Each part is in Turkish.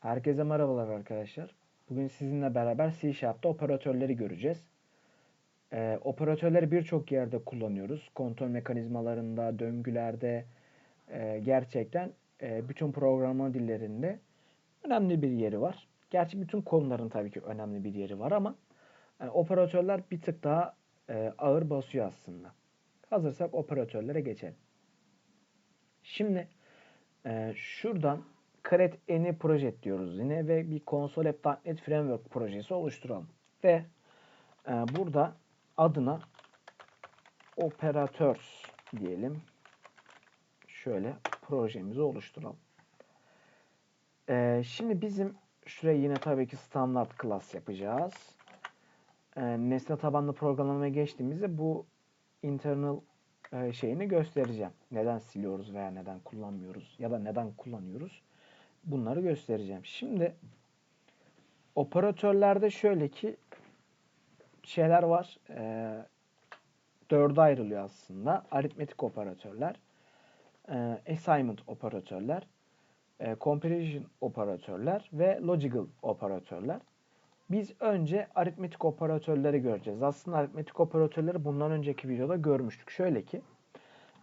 Herkese merhabalar arkadaşlar. Bugün sizinle beraber C Sharp'ta operatörleri göreceğiz. Ee, operatörleri birçok yerde kullanıyoruz. Kontrol mekanizmalarında, döngülerde, e, gerçekten e, bütün programlama dillerinde önemli bir yeri var. Gerçi bütün konuların tabii ki önemli bir yeri var ama yani operatörler bir tık daha e, ağır basıyor aslında. Hazırsak operatörlere geçelim. Şimdi e, şuradan create any project diyoruz yine ve bir console app.NET framework projesi oluşturalım. Ve e, burada adına operators diyelim. Şöyle projemizi oluşturalım. E, şimdi bizim şuraya yine tabii ki standart class yapacağız. E, nesne tabanlı programlamaya geçtiğimizde bu internal e, şeyini göstereceğim. Neden siliyoruz veya neden kullanmıyoruz ya da neden kullanıyoruz. Bunları göstereceğim. Şimdi operatörlerde şöyle ki şeyler var. E, dörde ayrılıyor aslında. Aritmetik operatörler, e, assignment operatörler, e, comparison operatörler ve logical operatörler. Biz önce aritmetik operatörleri göreceğiz. Aslında aritmetik operatörleri bundan önceki videoda görmüştük. Şöyle ki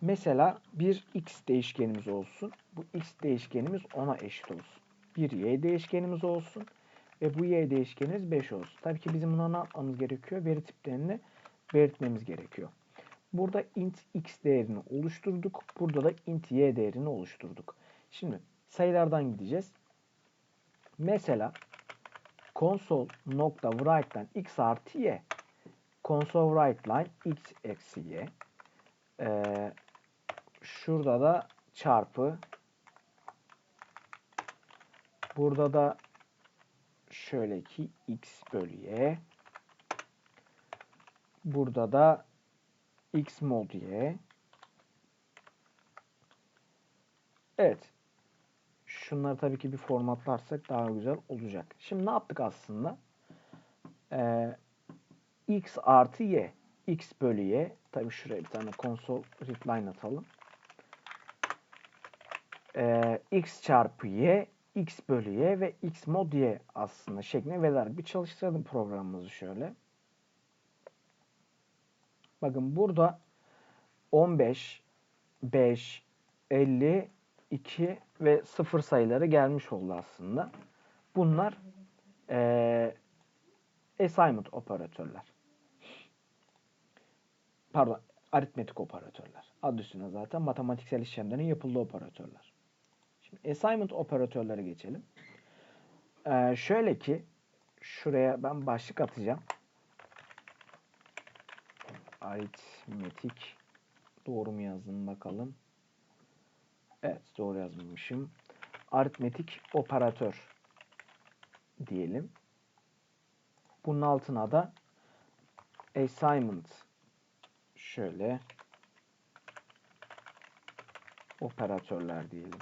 mesela bir x değişkenimiz olsun. Bu x değişkenimiz 10'a eşit olsun. Bir y değişkenimiz olsun ve bu y değişkenimiz 5 olsun. Tabii ki bizim buna ne yapmamız gerekiyor? Veri tiplerini belirtmemiz gerekiyor. Burada int x değerini oluşturduk. Burada da int y değerini oluşturduk. Şimdi sayılardan gideceğiz. Mesela console nokta write'den x artı y. Console write x eksi y. Ee, şurada da çarpı. Burada da şöyle ki x bölü y. Burada da x mod y. Evet. Şunları tabii ki bir formatlarsak daha güzel olacak. Şimdi ne yaptık aslında? Ee, x artı y. x bölü y. Tabii şuraya bir tane console readline atalım. Ee, x çarpı y. x bölü y ve x mod y aslında şeklinde veriler. Bir çalıştıralım programımızı şöyle. Bakın burada 15, 5, 50, 2 ve 0 sayıları gelmiş oldu aslında. Bunlar e, assignment operatörler. Pardon, aritmetik operatörler. Adı üstünde zaten matematiksel işlemlerin yapıldığı operatörler. Şimdi assignment operatörlere geçelim. E, şöyle ki şuraya ben başlık atacağım. Aritmetik doğru mu yazdım bakalım. Evet doğru yazmışım. Aritmetik operatör diyelim. Bunun altına da assignment şöyle operatörler diyelim.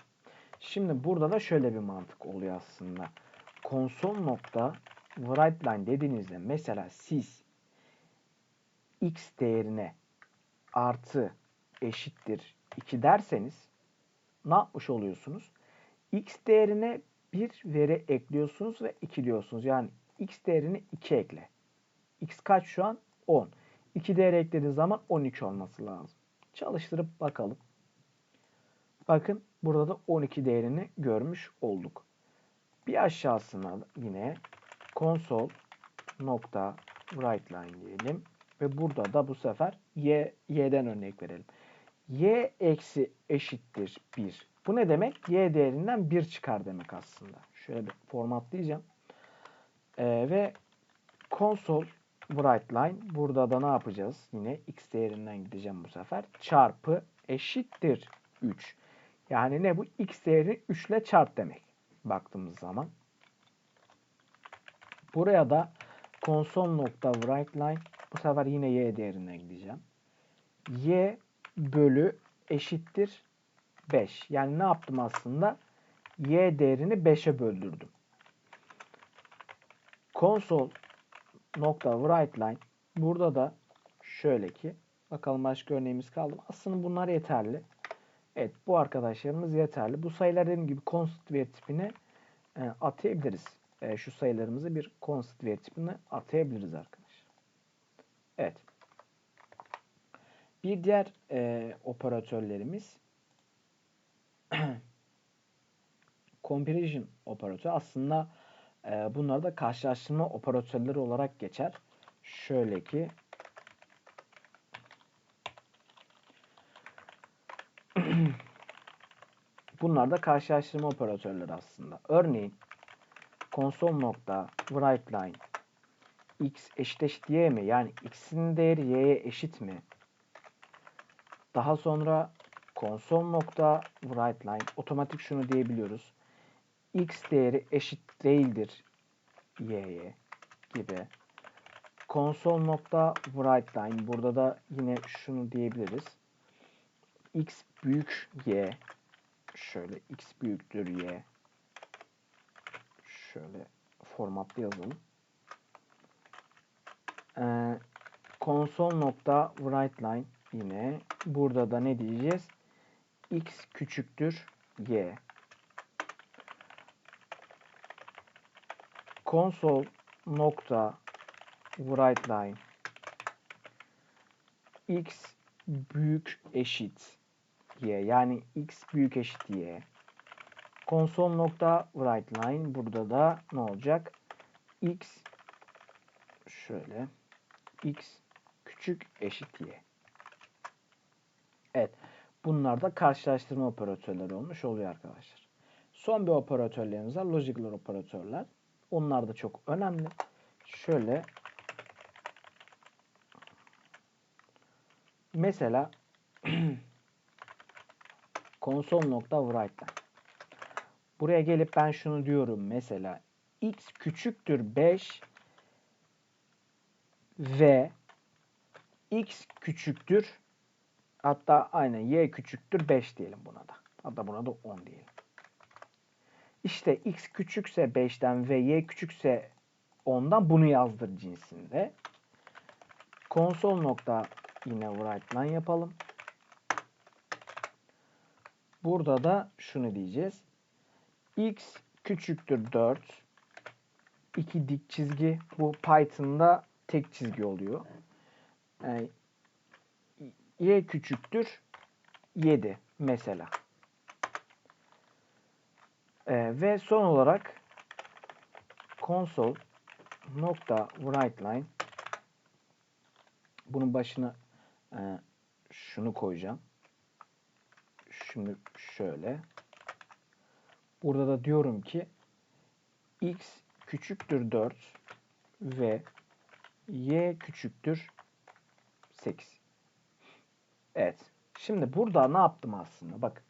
Şimdi burada da şöyle bir mantık oluyor aslında. Konsol nokta write line dediğinizde mesela siz x değerine artı eşittir 2 derseniz ne yapmış oluyorsunuz? X değerine bir veri ekliyorsunuz ve 2 diyorsunuz. Yani X değerini 2 ekle. X kaç şu an? 10. 2 değer eklediğiniz zaman 12 olması lazım. Çalıştırıp bakalım. Bakın burada da 12 değerini görmüş olduk. Bir aşağısına yine console nokta diyelim. Ve burada da bu sefer y, y'den örnek verelim y eksi eşittir 1. Bu ne demek? y değerinden 1 çıkar demek aslında. Şöyle bir formatlayacağım. Ee, ve console write burada da ne yapacağız? Yine x değerinden gideceğim bu sefer. Çarpı eşittir 3. Yani ne bu? x değeri 3 ile çarp demek. Baktığımız zaman. Buraya da console nokta write line bu sefer yine y değerinden gideceğim. y bölü eşittir 5. Yani ne yaptım aslında? Y değerini 5'e böldürdüm. Console nokta write line burada da şöyle ki bakalım başka örneğimiz kaldı mı? Aslında bunlar yeterli. Evet bu arkadaşlarımız yeterli. Bu sayılar dediğim gibi constant veri tipine e, atayabiliriz. E, şu sayılarımızı bir constant veri tipine atayabiliriz arkadaşlar. Evet. Bir diğer e, operatörlerimiz comparison operatörü. Aslında e, bunlar da karşılaştırma operatörleri olarak geçer. Şöyle ki Bunlar da karşılaştırma operatörleri aslında. Örneğin konsol nokta write line x eşit eşit y mi? Yani x'in değeri y'ye eşit mi? Daha sonra konsol nokta write line otomatik şunu diyebiliyoruz. x değeri eşit değildir y'ye gibi. Konsol nokta write line burada da yine şunu diyebiliriz. X büyük y şöyle x büyüktür y şöyle formatlı yazalım. Ee, konsol nokta write line yine burada da ne diyeceğiz? x küçüktür y. Konsol nokta write line x büyük eşit y yani x büyük eşit y. Konsol nokta write line burada da ne olacak? x şöyle x küçük eşit y. Evet. Bunlar da karşılaştırma operatörleri olmuş oluyor arkadaşlar. Son bir operatörlerimiz var. Logical operatörler. Onlar da çok önemli. Şöyle mesela write Buraya gelip ben şunu diyorum mesela x küçüktür 5 ve x küçüktür hatta aynen y küçüktür 5 diyelim buna da. Hatta buna da 10 diyelim. İşte x küçükse 5'ten ve y küçükse 10'dan bunu yazdır cinsinde. Konsol nokta yine write yapalım. Burada da şunu diyeceğiz. x küçüktür 4. 2 dik çizgi. Bu Python'da tek çizgi oluyor. Yani y küçüktür 7 mesela. Ee, ve son olarak console nokta write bunun başına e, şunu koyacağım. Şimdi şöyle. Burada da diyorum ki x küçüktür 4 ve y küçüktür 8. Evet. Şimdi burada ne yaptım aslında? Bakın.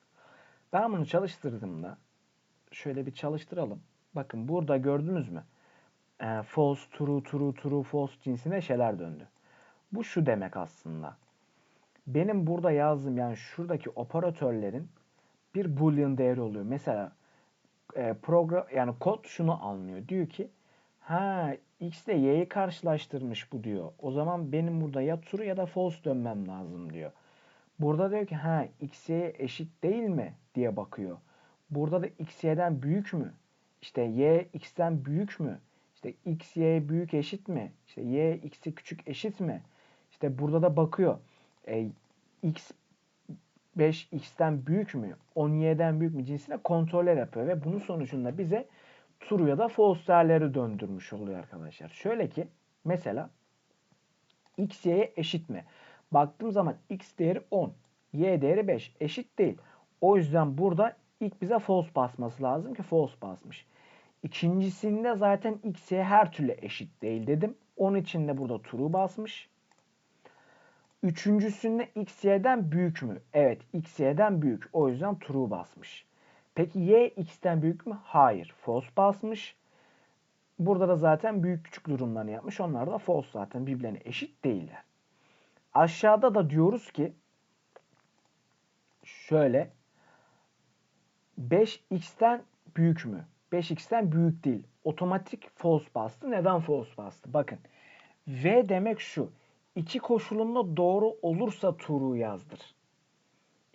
Ben bunu çalıştırdığımda şöyle bir çalıştıralım. Bakın burada gördünüz mü? E, false, true, true, true, false cinsine şeyler döndü. Bu şu demek aslında. Benim burada yazdığım yani şuradaki operatörlerin bir boolean değeri oluyor. Mesela e, program yani kod şunu anlıyor. Diyor ki ha x ile y'yi karşılaştırmış bu diyor. O zaman benim burada ya true ya da false dönmem lazım diyor. Burada diyor ki ha x y'ye eşit değil mi diye bakıyor. Burada da x y'den büyük mü? İşte y x'ten büyük mü? İşte x y büyük eşit mi? İşte y x'e küçük eşit mi? İşte burada da bakıyor. E, x 5x'ten büyük mü? 10y'den büyük mü cinsine kontroller yapıyor ve bunun sonucunda bize true ya da false değerleri döndürmüş oluyor arkadaşlar. Şöyle ki mesela x y'ye eşit mi? Baktığım zaman x değeri 10, y değeri 5 eşit değil. O yüzden burada ilk bize false basması lazım ki false basmış. İkincisinde zaten x'ye her türlü eşit değil dedim. Onun için de burada true basmış. Üçüncüsünde x büyük mü? Evet x büyük. O yüzden true basmış. Peki y x'ten büyük mü? Hayır. False basmış. Burada da zaten büyük küçük durumlarını yapmış. Onlar da false zaten birbirlerine eşit değiller. Aşağıda da diyoruz ki şöyle 5x'ten büyük mü? 5x'ten büyük değil. Otomatik false bastı. Neden false bastı? Bakın. V demek şu. İki koşulunda doğru olursa true yazdır.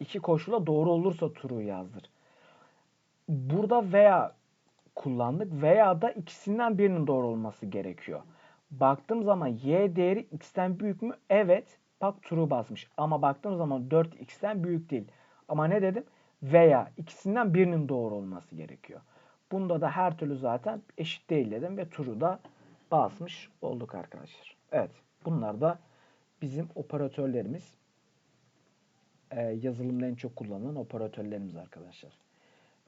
İki koşula doğru olursa true yazdır. Burada veya kullandık veya da ikisinden birinin doğru olması gerekiyor. Baktığım zaman y değeri x'ten büyük mü? Evet. Bak true basmış. Ama baktığım zaman 4x'ten büyük değil. Ama ne dedim? Veya ikisinden birinin doğru olması gerekiyor. Bunda da her türlü zaten eşit değil dedim ve true'u da basmış olduk arkadaşlar. Evet. Bunlar da bizim operatörlerimiz. Ee, yazılımda en çok kullanılan operatörlerimiz arkadaşlar.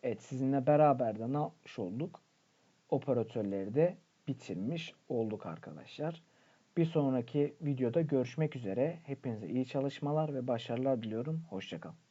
Evet sizinle beraber de ne yapmış olduk? Operatörleri de bitirmiş olduk arkadaşlar. Bir sonraki videoda görüşmek üzere. Hepinize iyi çalışmalar ve başarılar diliyorum. Hoşçakalın.